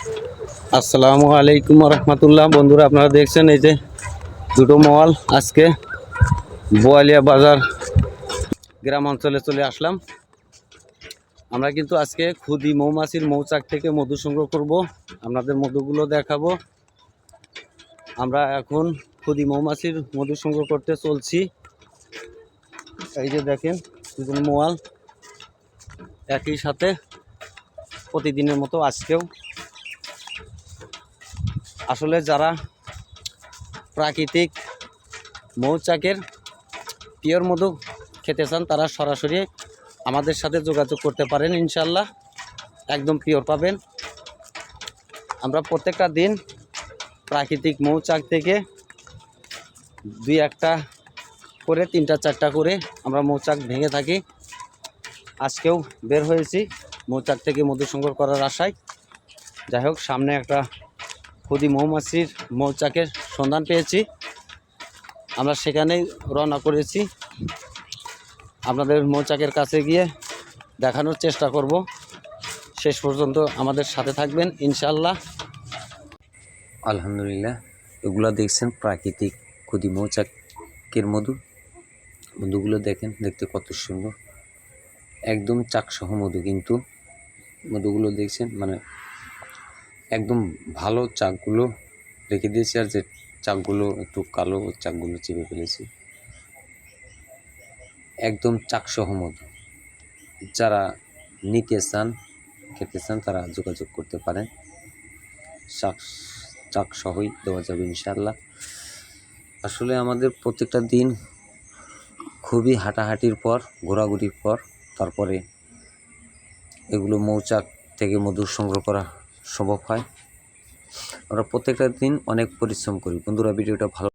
আসসালামু আলাইকুম রহমতুল্লাহ। বন্ধুরা, আপনারা দেখছেন এই যে দুটো মল আজকে বোয়ালিয়া বাজার গ্রাম অঞ্চলে চলে আসলাম। আমরা কিন্তু আজকে খুদি মৌমাছির মৌচাক থেকে মধু সংগ্রহ করব। আপনাদের মধুগুলো দেখাবো। আমরা এখন খুদি মৌমাছির মধু সংগ্রহ করতে চলছি। এই যে দেখেন দুজন মোয়াল একই সাথে প্রতিদিনের মতো আজকেও আসলে যারা প্রাকৃতিক মৌচাকের পিওর মধু খেতে চান, তারা সরাসরি আমাদের সাথে যোগাযোগ করতে পারেন ইনশাল্লাহ একদম পিওর পাবেন। আমরা প্রত্যেকটা দিন প্রাকৃতিক মৌচাক থেকে দুই একটা করে, তিনটা চারটা করে আমরা মৌচাক ভেঙে থাকি। আজকেও বের হয়েছি মৌচাক থেকে মধু সংগ্রহ করার আশায়। যাই হোক, সামনে একটা খুদি মৌমাছির মৌচাকের সন্ধান পেয়েছি। আমরা সেখানেই রওনা করেছি। আপনাদের মৌচাকের কাছে গিয়ে দেখানোর চেষ্টা করব। শেষ পর্যন্ত আমাদের সাথে থাকবেন ইনশাল্লাহ আলহামদুলিল্লাহ, এগুলো দেখছেন প্রাকৃতিক খুদি মৌচাকের মধু। মধুগুলো দেখেন, দেখতে কত সুন্দর। একদম চাকসহ মধু কিন্তু। মধুগুলো দেখছেন মানে একদম ভালো চাকগুলো রেখে দিয়েছি আর যে চাকগুলো একটু কালো চাকগুলো চেপে ফেলেছি। একদম চাকসহ মধু যারা নিতে চান, খেতে চান, তারা যোগাযোগ করতে পারেন। চাক চাক সহই দেওয়া যাবে ইনশাল্লাহ আসলে আমাদের প্রত্যেকটা দিন খুবই হাঁটাহাঁটির পর, ঘোরাঘুরির পর, তারপরে এগুলো মৌচাক থেকে মধু সংগ্রহ করা সম্ভব হয়। আমরা প্রত্যেকটা দিন অনেক পরিশ্রম করি। বন্ধুরা ভিডিওটা ভালো